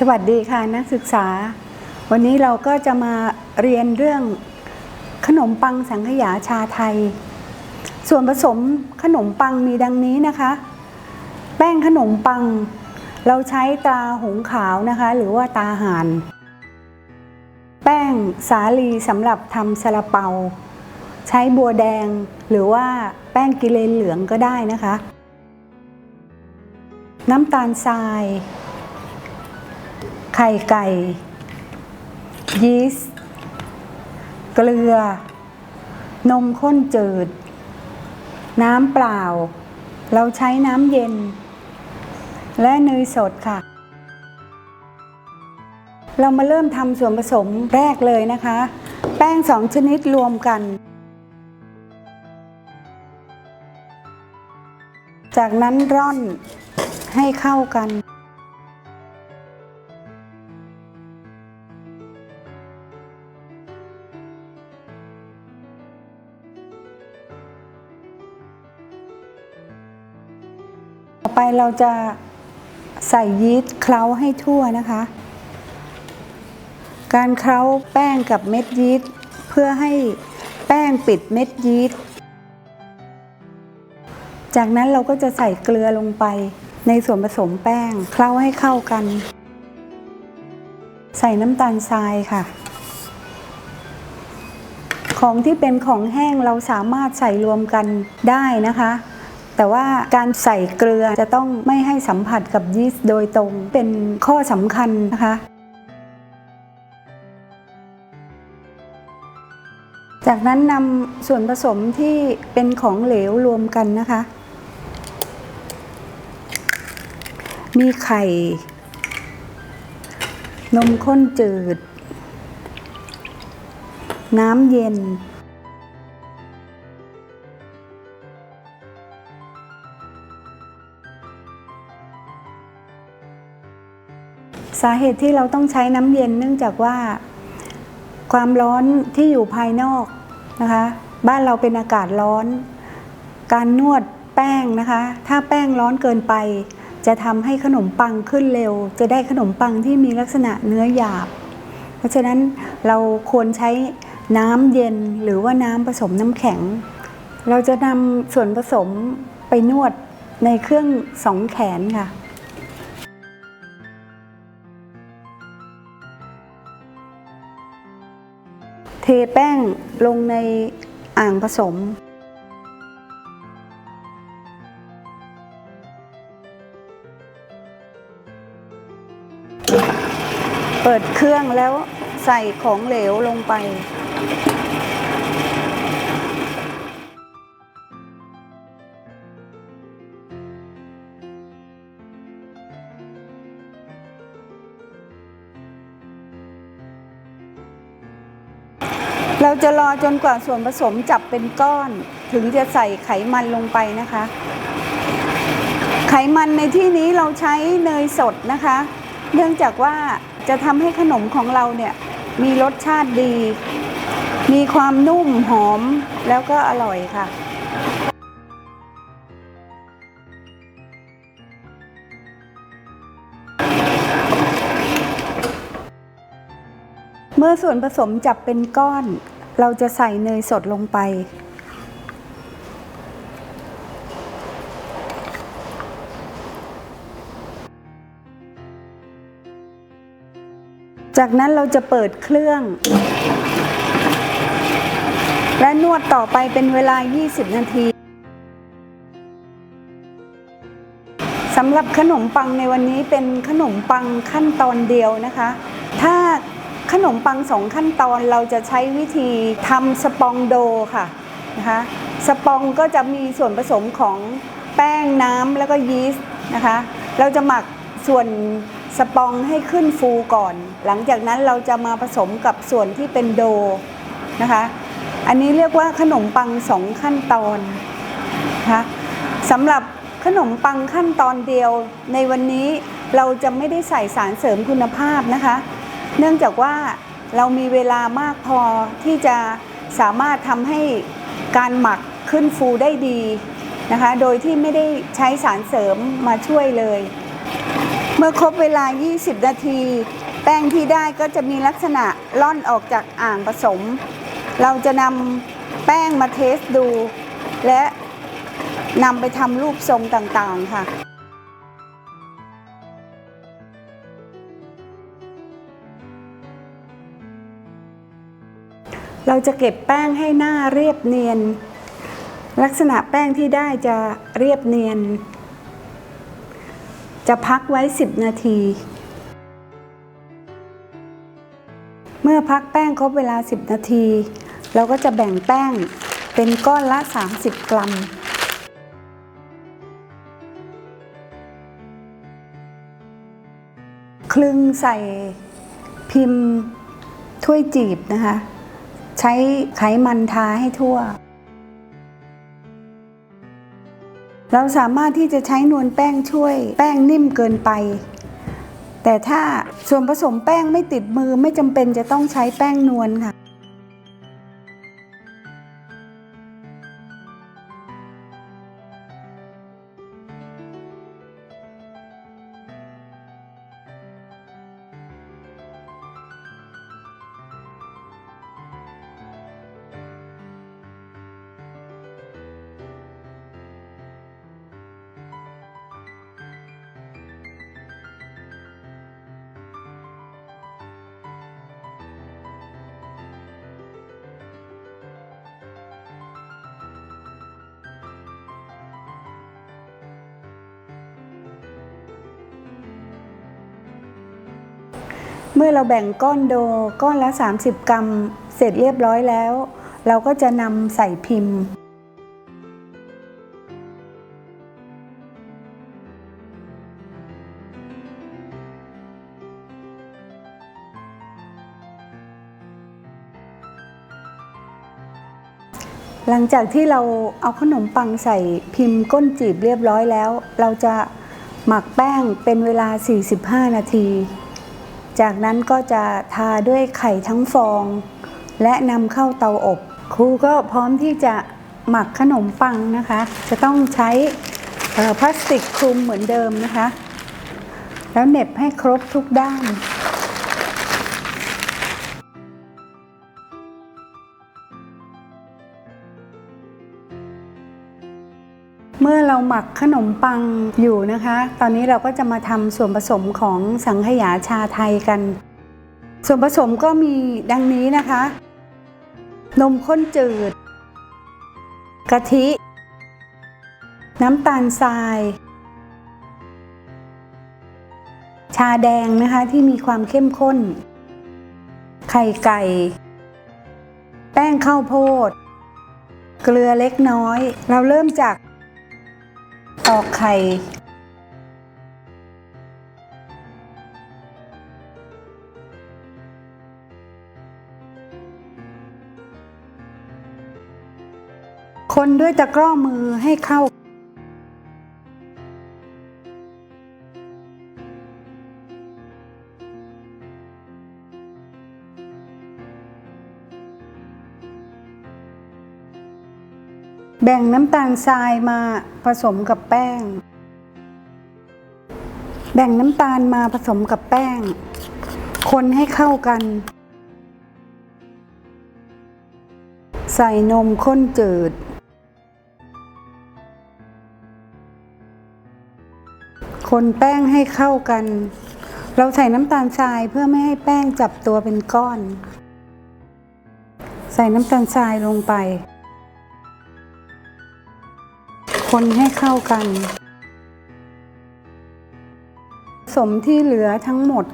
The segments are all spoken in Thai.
สวัสดีค่ะนักศึกษา วันนี้เราก็จะมาเรียนเรื่องขนมปังสังขยาชาไทย ส่วนผสมขนมปังมีดังนี้นะคะ แป้งขนมปัง เราใช้ตาหงขาวนะคะ หรือว่าตาหานแป้งสาลีสำหรับทำซาลาเปา ใช้บัวแดงหรือว่าแป้งกิเลนเหลืองก็ได้นะคะ น้ำตาลทราย ไข่ไก่ ยีสต์เกลือ นมข้นจืด น้ำเปล่า เราใช้น้ำเย็น และเนยสดค่ะ เรามาเริ่มทำส่วนผสมแรกเลยนะคะ แป้งสองชนิดรวมกัน จากนั้นร่อนให้เข้ากัน ไปเราจะใส่ยีสต์เคล้าให้ทั่วนะคะ การเคล้าแป้งกับเม็ดยีสต์เพื่อให้แป้งปิดเม็ดยีสต์จากนั้นเราก็จะใส่เกลือลงไปในส่วนผสมแป้งเคล้าให้เข้ากัน ใส่น้ำตาลทรายค่ะ ของที่เป็นของแห้งเราสามารถใส่รวมกันได้นะคะ แต่ว่าการใส่เกลือจะต้องไม่ให้สัมผัสกับยีสต์โดยตรงเป็นข้อสำคัญนะคะจากนั้นนำส่วนผสมที่เป็นของเหลวรวมกันนะคะ มีไข่ นมข้นจืด น้ำเย็น สาเหตุที่เราต้องใช้น้ำเย็นเนื่องจากว่า ความร้อนที่อยู่ภายนอกนะคะ บ้านเราเป็นอากาศร้อน การนวดแป้งนะคะ ถ้าแป้งร้อนเกินไป จะทำให้ขนมปังขึ้นเร็ว จะได้ขนมปังที่มีลักษณะเนื้อหยาบ เพราะฉะนั้นเราควรใช้น้ำเย็นหรือว่าน้ำผสมน้ำแข็ง เราจะนำส่วนผสมไปนวดในเครื่องสองแขนค่ะ เทแป้งลงในอ่างผสม เปิดเครื่องแล้วใส่ของเหลวลงไป เราจะรอจนกว่าส่วนผสมจับเป็นก้อน ถึงจะใส่ไขมันลงไปนะคะ ไขมันในที่นี้เราใช้เนยสดนะคะ เนื่องจากว่าจะทำให้ขนมของเราเนี่ยมีรสชาติดี มีความนุ่มหอมแล้วก็อร่อยค่ะ มื่อส่วนผสมจับเป็นก้อน เราจะใส่เนยสดลงไป จากนั้นเราจะเปิดเครื่อง และนวดต่อไปเป็นเวลา 20 นาที สำหรับขนมปังในวันนี้เป็นขนมปังขั้นตอนเดียวนะคะ ขนมปังสองขั้นตอนเราจะใช้วิธีทำสปองโดค่ะนะคะสปองก็จะมีส่วนผสมของแป้งน้ำแล้วก็ยีสต์นะคะ เราจะหมักส่วนสปองให้ขึ้นฟูก่อน หลังจากนั้นเราจะมาผสมกับส่วนที่เป็นโดนะคะ อันนี้เรียกว่าขนมปังสองขั้นตอนนะคะสำหรับขนมปังขั้นตอนเดียวในวันนี้เราจะไม่ได้ใส่สารเสริมคุณภาพนะคะ เนื่องจากว่าเรามีเวลามากพอที่จะสามารถทำให้การหมักขึ้นฟูได้ดีนะคะ โดยที่ไม่ได้ใช้สารเสริมมาช่วยเลย เมื่อครบเวลา 20 นาที แป้งที่ได้ก็จะมีลักษณะล่อนออกจากอ่างผสม เราจะนำแป้งมาเทสดู และนำไปทำรูปทรงต่างๆค่ะ เราจะเก็บแป้งให้หน้าเรียบเนียน ลักษณะแป้งที่ได้จะเรียบเนียน จะพักไว้ 10 นาที เมื่อพักแป้งครบเวลา 10 นาที เราก็จะแบ่งแป้งเป็นก้อนละ 30 กรัมคลึงใส่พิมพ์ถ้วยจีบนะคะ ใช้ไขมันทาให้ทั่ว เราสามารถที่จะใช้นวลแป้งช่วย แป้งนิ่มเกินไป แต่ถ้าส่วนผสมแป้งไม่ติดมือไม่จำเป็นจะต้องใช้แป้งนวลค่ะ เมื่อเราแบ่งก้อนโดก้อนละ 30 กรัม เสร็จเรียบร้อยแล้ว เราก็จะนำใส่พิมพ์ หลังจากที่เราเอาขนมปังใส่พิมพ์ก้นจีบเรียบร้อยแล้ว เราจะหมักแป้งเป็นเวลา 45 นาที จากนั้นก็จะทาด้วยไข่ทั้งฟอง และนำเข้าเตาอบ ครูก็พร้อมที่จะหมักขนมปังนะคะ จะต้องใช้พลาสติกคลุมเหมือนเดิมนะคะ แล้วเน็บให้ครบทุกด้าน เมื่อเราหมักขนมปังอยู่นะคะ ตอนนี้เราก็จะมาทำส่วนผสมของสังขยาชาไทยกัน ส่วนผสมก็มีดังนี้นะคะ นมข้นจืด กะทิ น้ำตาลทราย ชาแดงนะคะที่มีความเข้มข้น ไข่ไก่ แป้งข้าวโพด เกลือเล็กน้อย เราเริ่มจาก ตอกไข่คนด้วยตะกร้อมือให้เข้า แบ่งน้ำตาลทรายมาผสมกับแป้ง แบ่งน้ำตาลมาผสมกับแป้ง คนให้เข้ากัน ใส่นมข้นจืด คนแป้งให้เข้ากัน เราใส่น้ำตาลทรายเพื่อไม่ให้แป้งจับตัวเป็นก้อน ใส่น้ำตาลทรายลงไป คนให้เข้ากัน สมที่เหลือทั้งหมด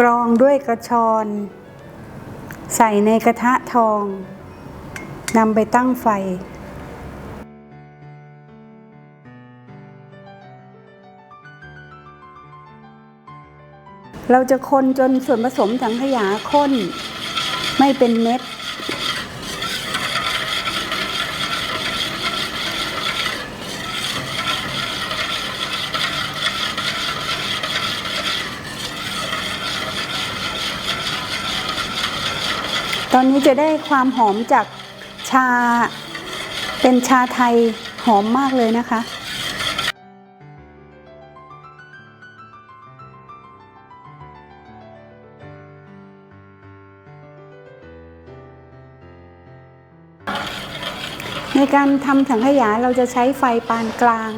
กรองด้วยกระชอน ใส่ในกระทะทองนำไปตั้งไฟ เราจะคนจนส่วนผสมถังขยะข้น ไม่เป็นเม็ด ตอนนี้จะได้ความหอมจากชา เป็นชาไทยหอมมากเลยนะคะในการทำสังขยาเราจะใช้ไฟปานกลาง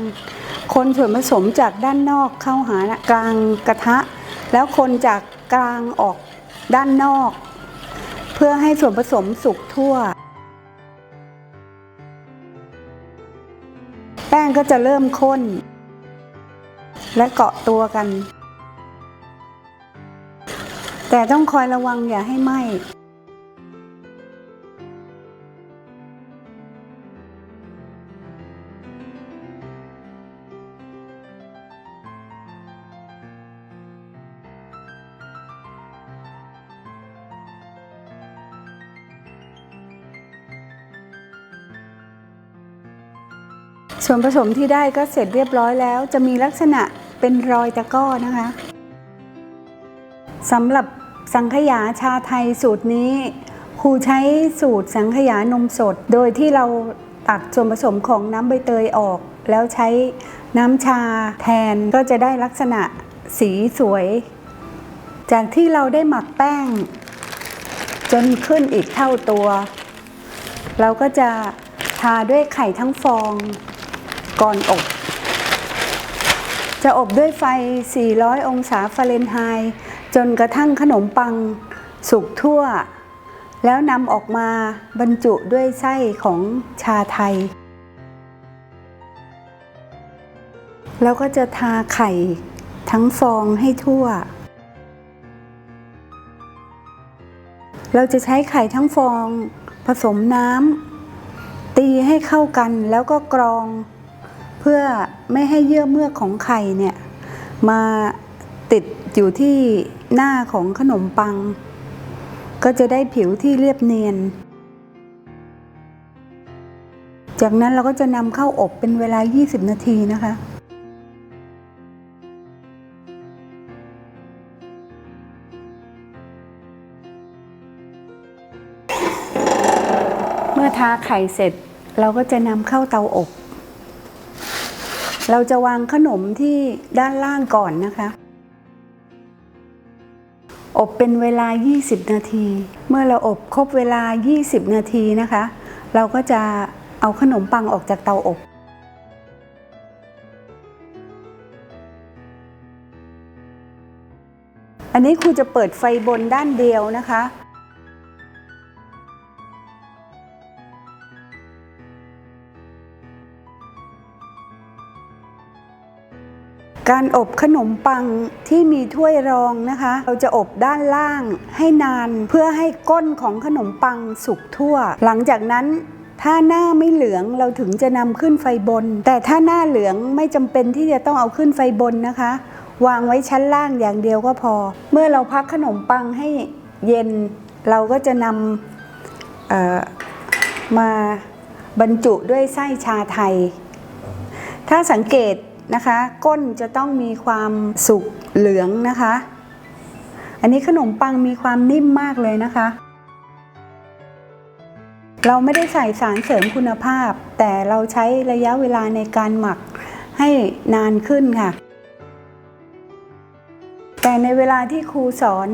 คนส่วนผสมจากด้านนอกเข้าหากลางกระทะ แล้วคนจากกลางออกด้านนอก เพื่อให้ส่วนผสมสุกทั่ว แป้งก็จะเริ่มข้น และเกาะตัวกัน แต่ต้องคอยระวังอย่าให้ไหม้ ส่วนผสมที่ได้ก็เสร็จเรียบร้อยแล้ว จะมีลักษณะเป็นรอยตะก้อนะคะสำหรับสังขยาชาไทยสูตรนี้ครูใช้สูตรสังขยานมสด โดยที่เราตัดส่วนผสมของน้ำใบเตยออก แล้วใช้น้ำชาแทนก็จะได้ลักษณะสีสวย จากที่เราได้หมักแป้ง จนขึ้นอีกเท่าตัว เราก็จะทาด้วยไข่ทั้งฟอง ก่อนอบ จะอบด้วยไฟ 400 องศาฟาเรนไฮต์จนกระทั่งขนมปังสุกทั่ว แล้วนำออกมาบรรจุด้วยไส้ของชาไทย แล้วก็จะทาไข่ทั้งฟองให้ทั่ว เราจะใช้ไข่ทั้งฟอง ผสมน้ำตีให้เข้ากันแล้วก็กรอง พื่อไม่ให้เยื่อเมือกของไข่เนี่ยมาติดอยู่ที่หน้าของขนมปัง ก็จะได้ผิวที่เรียบเนียน จากนั้นเราก็จะนำเข้าอบเป็นเวลา 20 นาทีนะคะเมื่อทาไข่เสร็จเราก็จะนำเข้าเตาอบ เราจะวางขนมที่ด้านล่างก่อนนะคะ อบเป็นเวลา 20 นาที เมื่อเราอบครบเวลา 20 นาทีนะคะ เราก็จะเอาขนมปังออกจากเตาอบอันนี้ครูจะเปิดไฟบนด้านเดียวนะคะ การอบขนมปังที่มีถ้วยรองนะคะ เราจะอบด้านล่างให้นานเพื่อให้ก้นของขนมปังสุกทั่ว หลังจากนั้นถ้าหน้าไม่เหลืองเราถึงจะนำขึ้นไฟบน แต่ถ้าหน้าเหลืองไม่จำเป็นที่จะต้องเอาขึ้นไฟบนนะคะ วางไว้ชั้นล่างอย่างเดียวก็พอ เมื่อเราพักขนมปังให้เย็น เราก็จะนำมาบรรจุด้วยไส้ชาไทย ถ้าสังเกต นะคะ ก้นจะต้องมีความสุกเหลืองนะคะ อันนี้ขนมปังมีความนิ่มมากเลยนะคะ เราไม่ได้ใส่สารเสริมคุณภาพ แต่เราใช้ระยะเวลาในการหมักให้นานขึ้นค่ะ แต่ในเวลาที่ครูสอน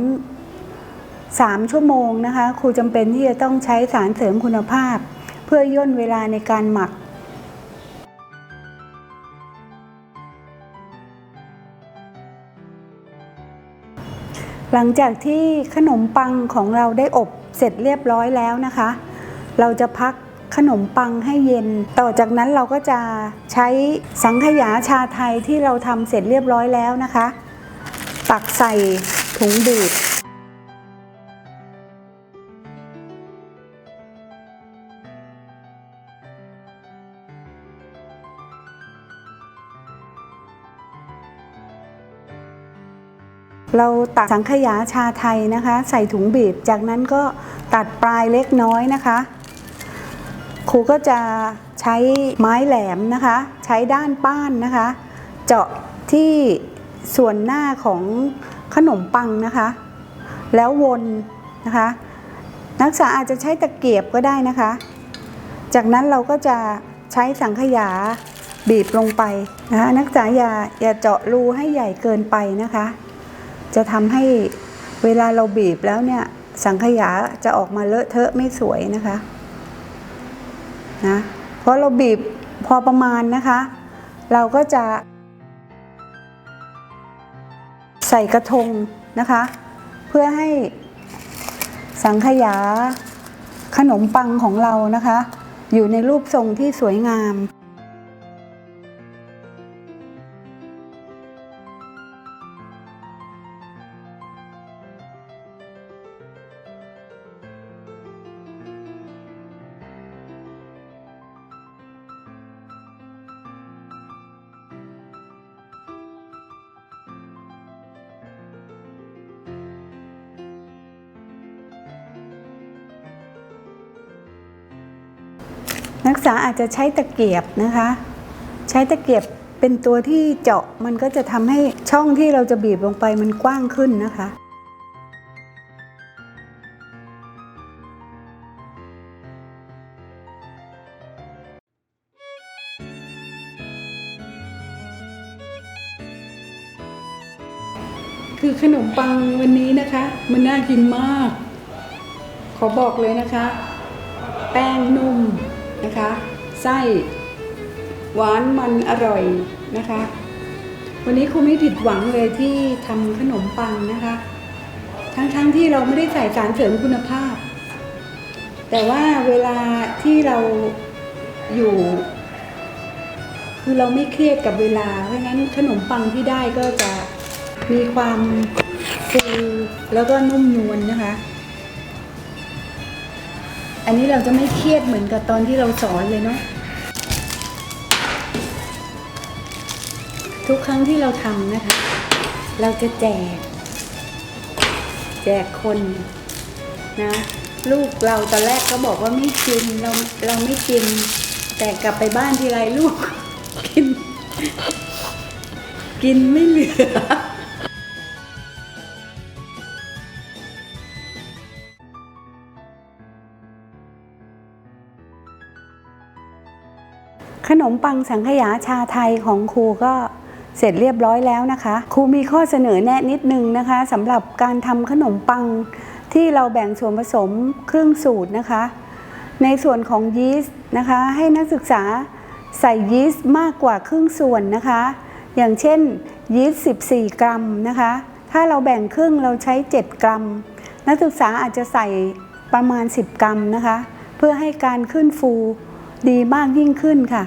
3 ชั่วโมงนะคะ ครูจำเป็นที่จะต้องใช้สารเสริมคุณภาพ เพื่อย่นเวลาในการหมัก หลังจากที่ขนมปังของเราได้อบเสร็จเรียบร้อยแล้วนะคะ เราจะพักขนมปังให้เย็น ต่อจากนั้นเราก็จะใช้สังขยาชาไทยที่เราทำเสร็จเรียบร้อยแล้วนะคะตักใส่ถุงบิด เราตักสังขยาชาไทยนะคะ ใส่ถุงบีบ จากนั้นก็ตัดปลายเล็กน้อยนะคะ ครูก็จะใช้ไม้แหลมนะคะ ใช้ด้านป้านนะคะ เจาะที่ส่วนหน้าของขนมปังนะคะ แล้ววนนะคะ นักศึกษาอาจจะใช้ตะเกียบก็ได้นะคะ จากนั้นเราก็จะใช้สังขยาบีบลงไปนะคะนักศึกษาอย่าอย่าเจาะรูให้ใหญ่เกินไปนะคะ จะทำให้เวลาเราบีบแล้วเนี่ย สังขยาจะออกมาเลอะเทอะไม่สวยนะคะนะเพราะเราบีบพอประมาณนะคะ เราก็จะ ใส่กระทงนะคะ เพื่อให้สังขยาขนมปังของเรานะคะ อยู่ในรูปทรงที่สวยงาม ษาอาจจะใช้ตะเกียบนะคะ ใช้ตะเกียบเป็นตัวที่เจาะมันก็จะทำให้ช่องที่เราจะบีบลงไปมันกว้างขึ้นนะคะคือขนมปังวันนี้นะคะ มันน่ากินมาก ขอบอกเลยนะคะ แป้งนุ่ม นะคะไส้หวานมันอร่อยนะคะ วันนี้ครูไม่ผิดหวังเลยที่ทำขนมปังนะคะ ทั้งๆทที่เราไม่ได้ใส่สารเสริมคุณภาพ แต่ว่าเวลาที่เราอยู่ คือเราไม่เครียดกับเวลา เพราะงั้นขนมปังที่ได้ก็จะมีความฟูแล้วก็นุ่มนวลนะคะ อันนี้เราจะไม่เครียดเหมือนกับตอนที่เราสอนเลยเนาะทุกครั้งที่เราทำนะคะ เราจะแจก แจกคนนะ ลูกเราตอนแรกก็บอกว่าไม่กินเราเราไม่กิน แต่กลับไปบ้านทีไรลูก กิน กินไม่เหลือ ขนมปังสังขยาชาไทยของครูก็เสร็จเรียบร้อยแล้วนะคะ ครูมีข้อเสนอแนะนิดนึงนะคะสำหรับการทำขนมปังที่เราแบ่งส่วนผสมเครื่องสูตรนะคะ ในส่วนของยีสต์นะคะ ให้นักศึกษาใส่ยีสต์มากกว่าครึ่งส่วนนะคะ อย่างเช่นยีสต์14 กรัมนะคะ ถ้าเราแบ่งครึ่งเราใช้ 7 กรัม นักศึกษาอาจจะใส่ประมาณ 10 กรัมนะคะ เพื่อให้การขึ้นฟู ดีมากยิ่งขึ้นค่ะ